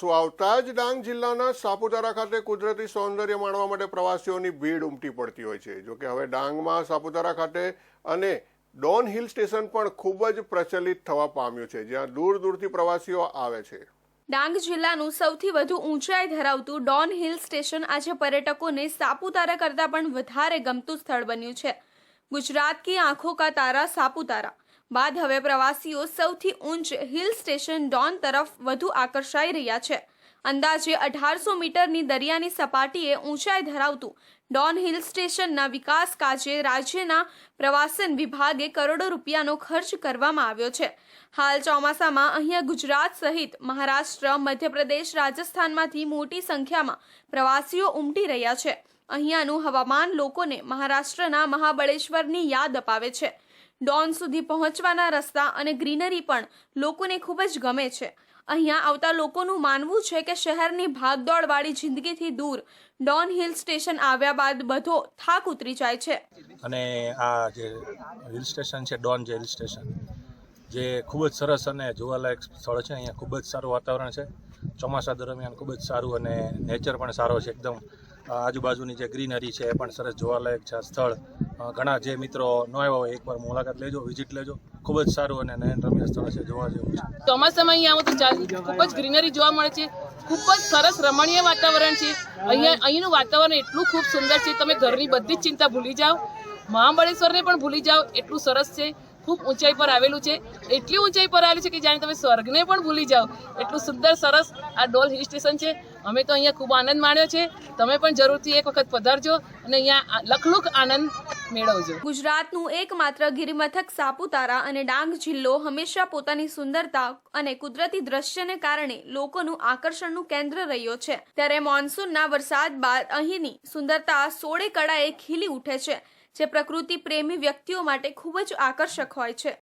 ચોમાસું આવતા જ ડાંગ જિલ્લાના સાપુતારા ખાતે કુદરતી સૌંદર્ય માણવા માટે પ્રવાસીઓની ભીડ ઉમટી પડતી હોય છે. જોકે હવે ડાંગમાં સાપુતારા ખાતે અને ડોન હિલ સ્ટેશન પણ ખૂબ જ પ્રચલિત થવા પામ્યું છે. જ્યાં દૂર દૂરથી પ્રવાસીઓ આવે છે. ડાંગ જિલ્લાનું સૌથી વધુ ઊંચાઈ ધરાવતું ડોન હિલ સ્ટેશન આજે પર્યટકોને સાપુતારા કરતાં પણ વધારે ગમતું સ્થળ બન્યું છે. ગુજરાત કી આંખો કા તારા સાપુતારા. બાદ હવે પ્રવાસીઓ સૌથી ઊંચ હિલ સ્ટેશન ડોન તરફ વધુ આકર્ષાઈ રહ્યા છે. અંદાજે અઢારસો મીટરની દરિયાની સપાટીએ ઊંચાઈ ધરાવતું ડોન હિલ સ્ટેશનના વિકાસ કાજે રાજ્યના પ્રવાસન વિભાગે કરોડો રૂપિયાનો ખર્ચ કરવામાં આવ્યો છે. હાલ ચોમાસામાં અહીંયા ગુજરાત સહિત મહારાષ્ટ્ર, મધ્યપ્રદેશ, રાજસ્થાનમાંથી મોટી સંખ્યામાં પ્રવાસીઓ ઉમટી રહ્યા છે. અહીંયાનું હવામાન લોકોને મહારાષ્ટ્રના મહાબળેશ્વરની યાદ અપાવે છે. ડોન સુધી પહોંચવાના રસ્તા અને ગ્રીનરી પણ લોકોને ખૂબ જ ગમે છે. અહીંયા આવતા લોકોનું માનવું છે કે શહેરની ભાગદોડવાળી જિંદગીથી દૂર ડોન હિલ સ્ટેશન આવ્યા બાદ બધો થાક ઉતરી જાય છે. અને આ જે હિલ સ્ટેશન છે, ડોન જે હિલ સ્ટેશન, જે ખૂબ જ સરસ અને જોવાલાયક સ્થળ છે. અહીંયા ખૂબ જ સારું વાતાવરણ છે. ચોમાસા દરમિયાન ખૂબ જ સારું અને નેચર પણ સારો છે. એકદમ આજુબાજુની જે ગ્રીનરી છે, એ પણ સરસ જોવાલાયક છે સ્થળ. ઘણા જે મિત્રો ન આવ્યા હોય, એકવાર મુલાકાત લેજો વિઝિટ લેજો. ખૂબ જ સારું અને નયન રમ્ય સ્થળ છે, જોવા જેવું છે. ચોમાસામાં અહીંયા આવું તો ચાલ, ખૂબ જ ગ્રીનરી જોવા મળે છે, ખૂબ જ સરસ રમણીય વાતાવરણ છે. અહીંયા, અહીંનું વાતાવરણ એટલું ખૂબ સુંદર છે, તમે ઘરની બધી જ ચિંતા ભૂલી જાઓ. મહાબળેશ્વરને પણ ભૂલી જાઓ, એટલું સરસ છે. ખૂબ ઊંચાઈ પર આવેલું છે. એટલી ઊંચાઈ પર આવેલું છે કે જાણે તમે સ્વર્ગને પણ ભૂલી જાઓ. એટલું સુંદર, સરસ આ ડોલ હિલ સ્ટેશન છે. અમે તો અહીંયા ખૂબ આનંદ માણ્યો છે. તમે પણ જરૂરથી એક વખત પધારજો અને અહીંયા લખલુક આનંદ મેળવજો. ગુજરાતનું એકમાત્ર ગિરિમથક સાપુતારા અને ડાંગ જિલ્લો હંમેશા પોતાની સુંદરતા અને કુદરતી દ્રશ્યને કારણે લોકોનું આકર્ષણનું કેન્દ્ર રહ્યો છે. ત્યારે મોન્સૂનના વરસાદ બાદ અહીંની સુંદરતા સોળે કળાએ ખીલી ઉઠે છે. જે પ્રકૃતિ પ્રેમી વ્યક્તિઓ માટે ખૂબ જ આકર્ષક હોય છે.